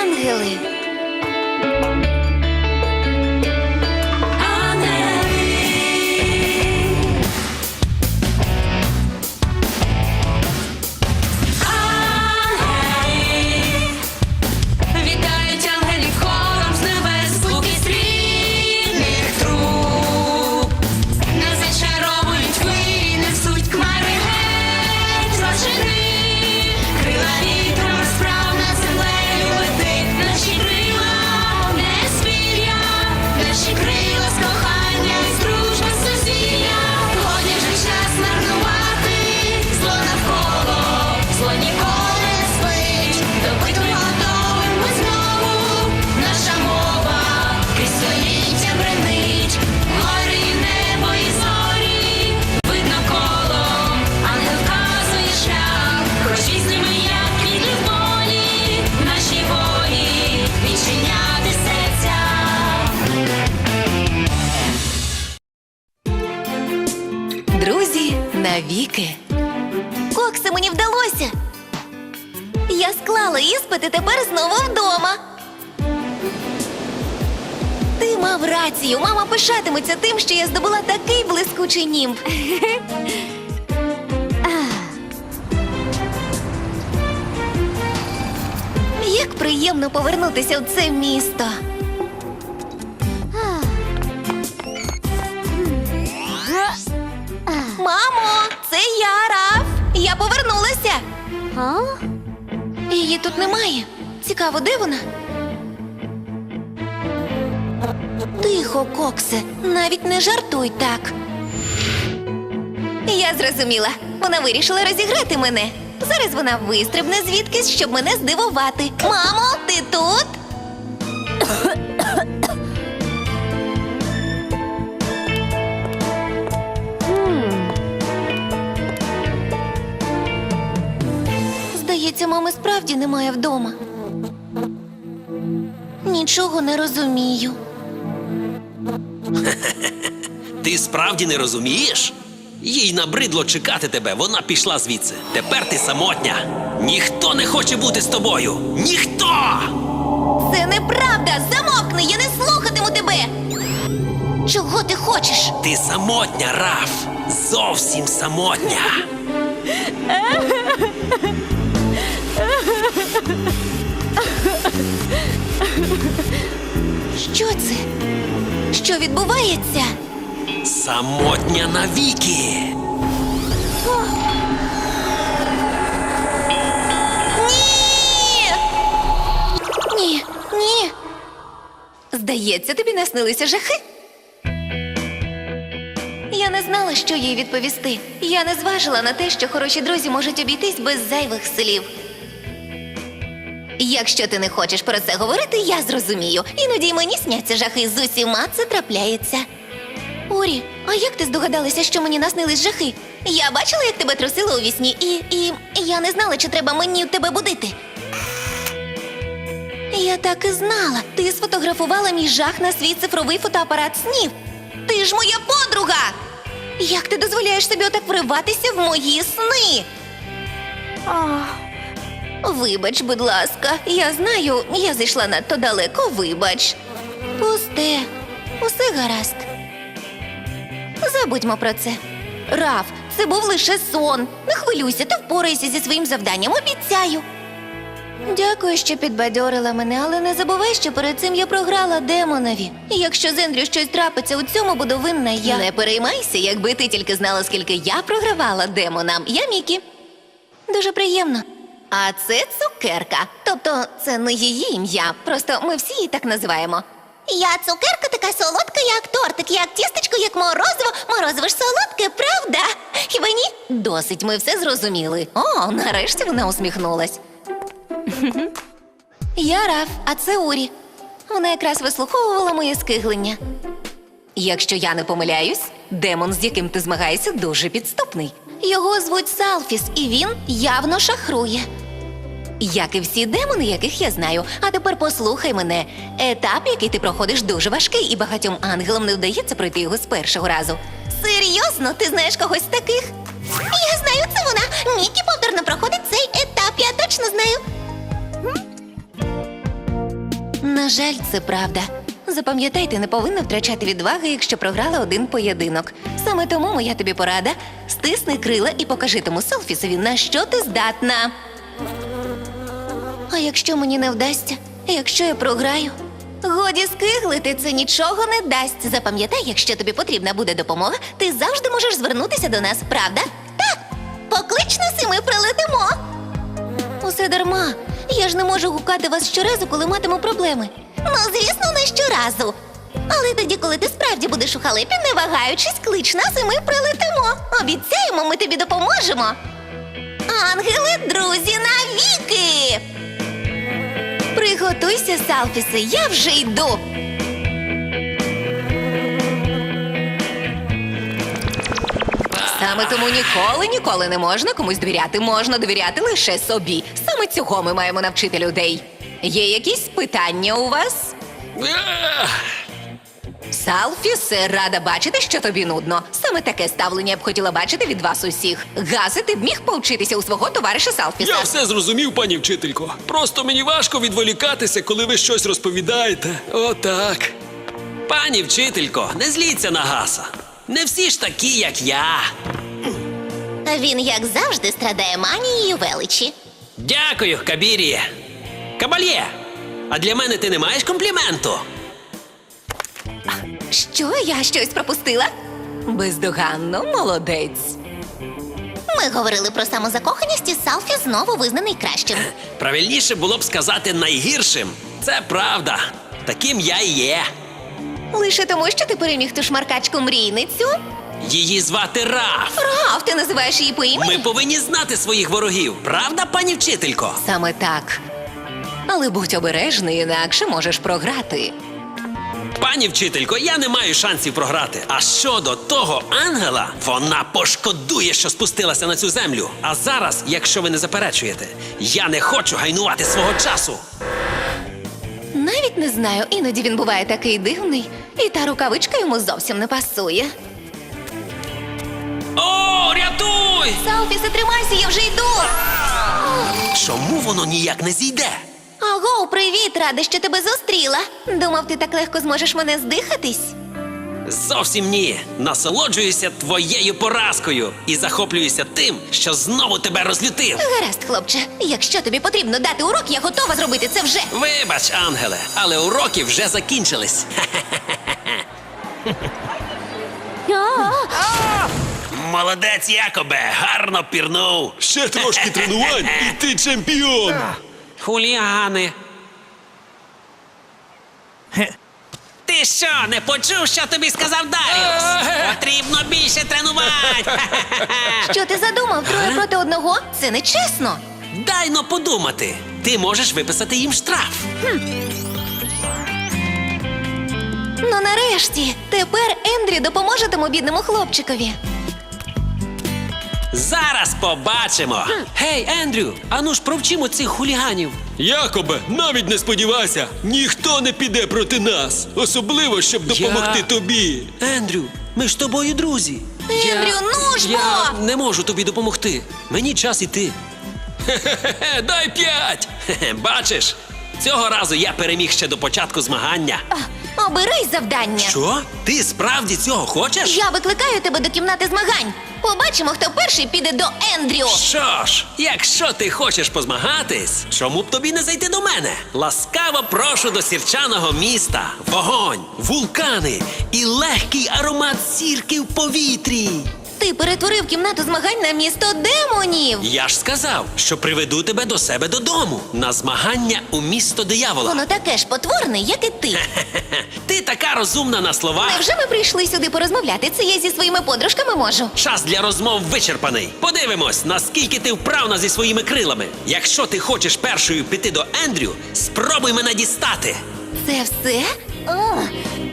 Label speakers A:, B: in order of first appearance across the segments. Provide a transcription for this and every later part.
A: ангели. Іспити тепер знову вдома. Ти мав рацію. Мама пишатиметься тим, що я здобула такий блискучий німб. Як приємно повернутися в це місто. Мамо, це я, Раф. Я повернулася. Її тут немає. Цікаво, де вона? Тихо, Коксе, навіть не жартуй так. Я зрозуміла. Вона вирішила розіграти мене. Зараз вона вистрибне звідкись, щоб мене здивувати. Мамо, ти тут? Здається, мами справді немає вдома. Нічого не розумію.
B: Ти справді не розумієш? Їй набридло чекати тебе, вона пішла звідси. Тепер ти самотня. Ніхто не хоче бути з тобою. Ніхто!
A: Це неправда! Замовкни! Я не слухатиму тебе! Чого ти хочеш?
B: Ти самотня, Раф. Зовсім самотня.
A: Що це? Що відбувається?
B: Самотня навіки.
A: Ні! Ні, ні. Здається, тобі наснилися жахи. Я не знала, що їй відповісти. Я не зважила на те, що хороші друзі можуть обійтись без зайвих слів. Якщо ти не хочеш про це говорити, я зрозумію. Іноді мені сняться жахи з усіма це трапляється. Орі, а як ти здогадалася, що мені наснились жахи? Я бачила, як тебе трусило у вісні, і, і я не знала, чи треба мені тебе будити. Я так і знала. Ти сфотографувала мій жах на свій цифровий фотоапарат снів. Ти ж моя подруга! Як ти дозволяєш собі отак вриватися в мої сни? Вибач, будь ласка, я знаю, я зайшла надто далеко, вибач. Пусте, усе гаразд. Забудьмо про це. Раф, це був лише сон. Не хвилюйся, ти впораєшся зі своїм завданням, обіцяю. Дякую, що підбадьорила мене, але не забувай, що перед цим я програла демонові. І якщо з Ендрю щось трапиться, у цьому буду винна я. Не переймайся, якби ти тільки знала, скільки я програвала демонам. Я Мікі. Дуже приємно. А це цукерка. Тобто, це не її ім'я. Просто ми всі її так називаємо. Я цукерка така солодка, як тортик, як тістечко, як морозиво. Морозиво ж солодке, правда? Хіба ні? Досить, ми все зрозуміли. О, нарешті вона усміхнулась. Я Раф, а це Урі. Вона якраз вислуховувала моє скиглення. Якщо я не помиляюсь, демон, з яким ти змагаєшся, дуже підступний. Його звуть Салфіс, і він явно шахрує. Як і всі демони, яких я знаю. А тепер послухай мене. Етап, який ти проходиш, дуже важкий, і багатьом ангелам не вдається пройти його з першого разу. Серйозно, ти знаєш когось таких? Я знаю, це вона. Мікі повторно проходить цей етап, я точно знаю. На жаль, це правда. Запам'ятайте, не повинна втрачати відваги, якщо програла один поєдинок. Саме тому моя тобі порада: стисни крила і покажи тому селфісові, на що ти здатна. А якщо мені не вдасться, якщо я програю? Годі скиглити, це нічого не дасть. Запам'ятай, якщо тобі потрібна буде допомога, ти завжди можеш звернутися до нас, правда? Так, поклич нас і ми прилетимо. Усе дарма. Я ж не можу гукати вас щоразу, коли матиму проблеми. Ну, звісно, не щоразу. Але тоді, коли ти справді будеш у халепі, не вагаючись, клич нас і ми прилетимо. Обіцяємо, ми тобі допоможемо. Ангели, друзі, навіки! Приготуйся, салфіси, я вже йду. Саме тому ніколи, ніколи не можна комусь довіряти. Можна довіряти лише собі. Саме цього ми маємо навчити людей. Є якісь питання у вас?
B: Ех,
A: Салфісе, рада бачити, що тобі нудно. Саме таке ставлення я б хотіла бачити від вас усіх. Гаси, ти б міг повчитися у свого товариша Салфіса.
C: Я все зрозумів, пані вчителько. Просто мені важко відволікатися, коли ви щось розповідаєте. Отак.
B: Пані вчителько, не зліться на гаса. Не всі ж такі, як я.
A: Він, як завжди, страдає манією величі.
B: Дякую, Кабірі. Кабальє, а для мене ти не маєш компліменту?
A: Що я щось пропустила? Бездоганно, молодець. Ми говорили про самозакоханість і Салфі знову визнаний кращим.
B: Правильніше було б сказати найгіршим. Це правда. Таким я і є.
A: Лише тому, що ти переміг ту шмаркачку мрійницю?
B: Її звати Раф.
A: Прав, ти називаєш її по імені?
B: Ми повинні знати своїх ворогів, правда, пані вчителько?
A: Саме так. Але будь обережний, інакше можеш програти.
B: Пані вчителько, я не маю шансів програти. А щодо того ангела, вона пошкодує, що спустилася на цю землю. А зараз, якщо ви не заперечуєте, я не хочу гайнувати свого часу.
A: Навіть не знаю, іноді він буває такий дивний, і та рукавичка йому зовсім не пасує.
B: О, рятуй!
A: Салфісе, тримайся, я вже йду.
B: Чому воно ніяк не зійде?
A: Аго, привіт, рада, що тебе зустріла. Думав, ти так легко зможеш мене здихатись.
B: Зовсім ні. Насолоджуюся твоєю поразкою і захоплююся тим, що знову тебе розлютив.
A: Гаразд, хлопче, якщо тобі потрібно дати урок, я готова зробити це вже.
B: Вибач, ангеле, але уроки вже закінчились. Молодець, Якобе, гарно пірнув.
C: Ще трошки тренувань, і ти чемпіон.
B: Хулігани. Ти що, не почув, що тобі сказав Даріус? Потрібно більше тренувань.
A: Що ти задумав? Троє проти одного? Це нечесно.
B: Дай но подумати. Ти можеш виписати їм штраф.
A: Ну нарешті, тепер Ендрі допоможе тому бідному хлопчикові.
B: Зараз побачимо. Гей, Ендрю, ану ж провчимо цих хуліганів.
C: Якобе, навіть не сподівайся, ніхто не піде проти нас, особливо, щоб допомогти
B: Я-
C: тобі.
B: Ендрю, ми ж з тобою друзі.
A: Ендрю, ну ж бо!
B: Я не можу тобі допомогти. Мені час іти.
C: Хе, дай п'ять.
B: Хе-хе, Бачиш, цього разу я переміг ще до початку змагання.
A: Обирай завдання.
B: Що? Ти справді цього хочеш?
A: Я викликаю тебе до кімнати змагань. Побачимо, хто перший піде до Ендрю.
B: Що ж, якщо ти хочеш позмагатись, чому б тобі не зайти до мене? Ласкаво прошу до сірчаного міста. Вогонь, вулкани і легкий аромат сірки в повітрі.
A: Ти перетворив кімнату змагань на місто демонів.
B: Я ж сказав, що приведу тебе до себе додому на змагання у місто диявола.
A: Воно таке ж потворне, як і ти.
B: Ти така розумна на слова.
A: Невже ми прийшли сюди порозмовляти? Це я зі своїми подружками можу.
B: Час для розмов вичерпаний. Подивимось, наскільки ти вправна зі своїми крилами. Якщо ти хочеш першою піти до Ендрю, спробуй мене дістати.
A: Це все? О,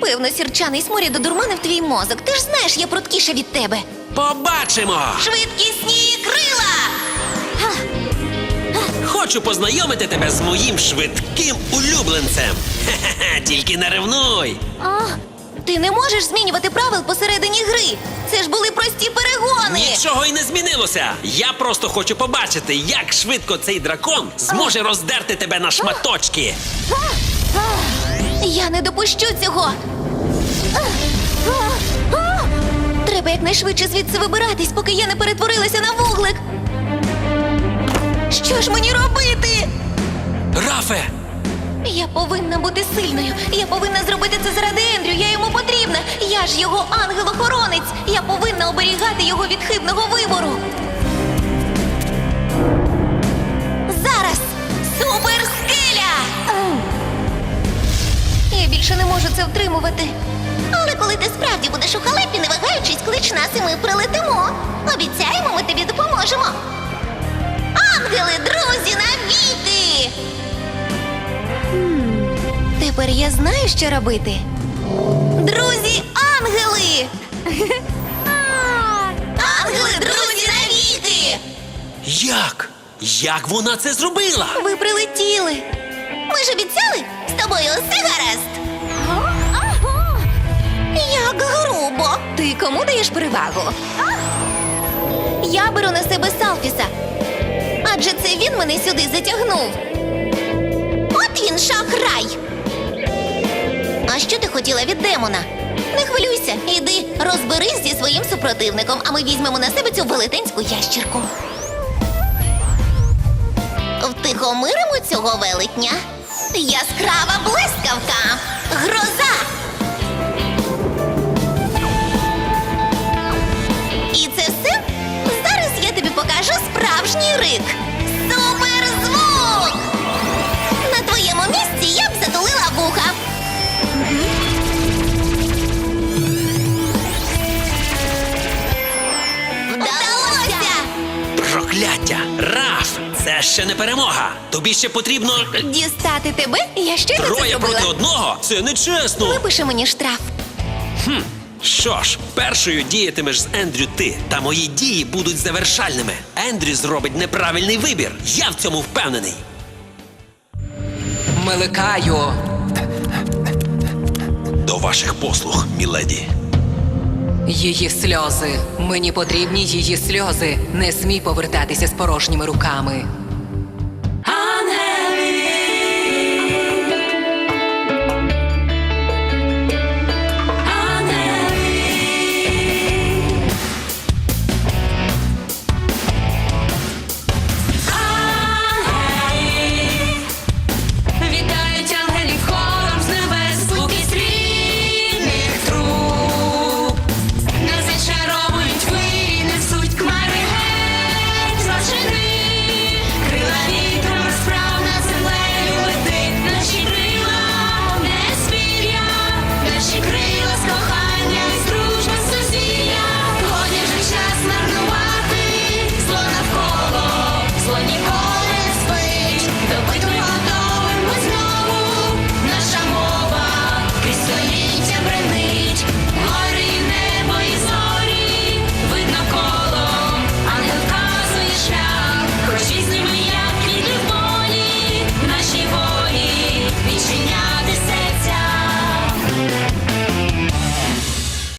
A: певно, сірчаний сморід одурманив твій мозок. Ти ж знаєш, я пруткіша від тебе.
B: Побачимо!
A: Швидкісні крила!
B: Хочу познайомити тебе з моїм швидким улюбленцем. Хе-хе-хе, тільки не ревнуй.
A: А, ти не можеш змінювати правил посередині гри. Це ж були прості перегони.
B: Нічого й не змінилося. Я просто хочу побачити, як швидко цей дракон зможе роздерти тебе на шматочки.
A: А, Я не допущу цього. Треба якнайшвидше звідси вибиратись, поки я не перетворилася на вуглик. Що ж мені робити?
B: Рафе!
A: Я повинна бути сильною. Я повинна зробити це заради Ендрю. Я йому потрібна. Я ж його ангел-охоронець. Я повинна оберігати його від хибного вибору. Більше не можу це втримувати. Але коли ти справді будеш у халепі, не вагаючись, клич нас і ми прилетимо. Обіцяємо, ми тобі допоможемо. Ангели, друзі, навіки! Тепер я знаю, що робити. Друзі, ангели! Ангели, друзі, навіки!
B: Як? Як вона це зробила?
A: Ви прилетіли. Ми ж обіцяли з тобою все гаразд. Кому даєш перевагу? Я беру на себе Салфіса. Адже це він мене сюди затягнув. От він шахрай. А що ти хотіла від демона? Не хвилюйся, іди розберись зі своїм супротивником, а ми візьмемо на себе цю велетенську ящірку. Втихомиримо цього велетня. Яскрава блискавка. Гроза. Справжній рик. Суперзвук! На твоєму місці я б затулила вуха. Вдалося!
B: Прокляття! Раф! Це ще не перемога! Тобі ще потрібно.
A: Дістати тебе? Я щойно це
B: Троє
A: зробила.
B: проти одного? Це нечесно!
A: Випиши мені штраф.
B: Що ж, першою діятимеш з Ендрю ти, та мої дії будуть завершальними. Ендрю зробить неправильний вибір. Я в цьому впевнений.
D: Меликаю.
B: До ваших послуг, міледі.
D: Її сльози. Мені потрібні її сльози. Не смій повертатися з порожніми руками.